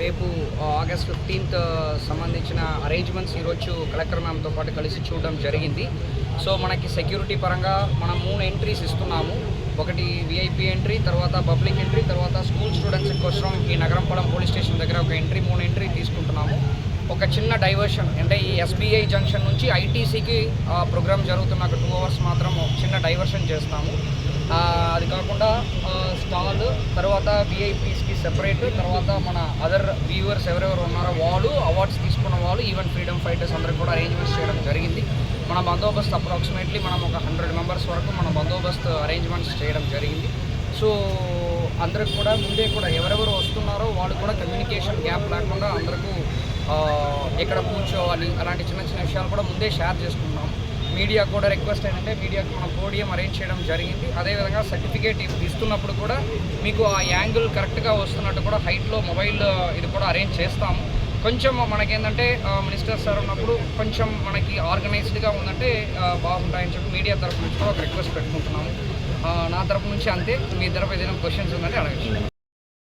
రేపు August fifteenth సంబంధించిన arrangements ఈరోజు కలెక్టర్ మ్యామ్తో పాటు కలిసి చూడడం జరిగింది. సో మనకి సెక్యూరిటీ పరంగా మనం మూడు ఎంట్రీస్ ఇస్తున్నాము. ఒకటి విఐపి ఎంట్రీ తర్వాత పబ్లిక్ ఎంట్రీ తర్వాత స్కూల్ స్టూడెంట్స్ కోసం ఈ నగరంపాలెం పోలీస్ స్టేషన్ దగ్గర ఒక ఎంట్రీ మూడు ఎంట్రీ తీసుకుంటున్నాము. ఒక చిన్న డైవర్షన్ అంటే ఈ ఎస్బీఐ జంక్షన్ నుంచి ఐటీసీకి ప్రోగ్రామ్ జరుగుతున్న ఒక టూ అవర్స్ మాత్రం ఒక చిన్న డైవర్షన్ చేస్తాము. అది కాకుండా స్టాల్ తర్వాత విఐపీస్కి సెపరేట్ తర్వాత మన అదర్ వ్యూవర్స్ ఎవరెవరు ఉన్నారో వాళ్ళు అవార్డ్స్ తీసుకున్న వాళ్ళు ఈవెన్ ఫ్రీడమ్ ఫైటర్స్ అందరికి కూడా అరేంజ్మెంట్స్ చేయడం జరిగింది. మన బందోబస్తు అప్రాక్సిమేట్లీ మనం ఒక హండ్రెడ్ మెంబర్స్ వరకు మన బందోబస్తు అరేంజ్మెంట్స్ చేయడం జరిగింది. సో అందరికి కూడా ముందే కూడా ఎవరెవరు వస్తున్నారో వాళ్ళు కూడా కమ్యూనికేషన్ గ్యాప్ లేకుండా అందరికీ ఎక్కడ కూర్చోవాలి అలాంటి చిన్న చిన్న విషయాలు కూడా ముందే షేర్ చేసుకున్నాం మీడియా కూడా రిక్వెస్ట్ ఏంటంటే మీడియాకు మనం పోడియం అరేంజ్ చేయడం జరిగింది. అదేవిధంగా సర్టిఫికేట్ ఇస్తున్నప్పుడు కూడా మీకు ఆ యాంగిల్ కరెక్ట్గా వస్తున్నట్టు కూడా హైట్లో మొబైల్ ఇది కూడా అరేంజ్ చేస్తాము. కొంచెం మనకేంటంటే మినిస్టర్ సార్ ఉన్నప్పుడు కొంచెం మనకి ఆర్గనైజ్డ్గా ఉందంటే బాగుంటాయని చెప్పి మీడియా తరఫు నుంచి కూడా ఒక రిక్వెస్ట్ పెట్టుకుంటున్నాము. నా తరపు నుంచి అంతే. మీ తరపు ఏదైనా క్వశ్చన్స్ ఉందంటే అడగచ్చు.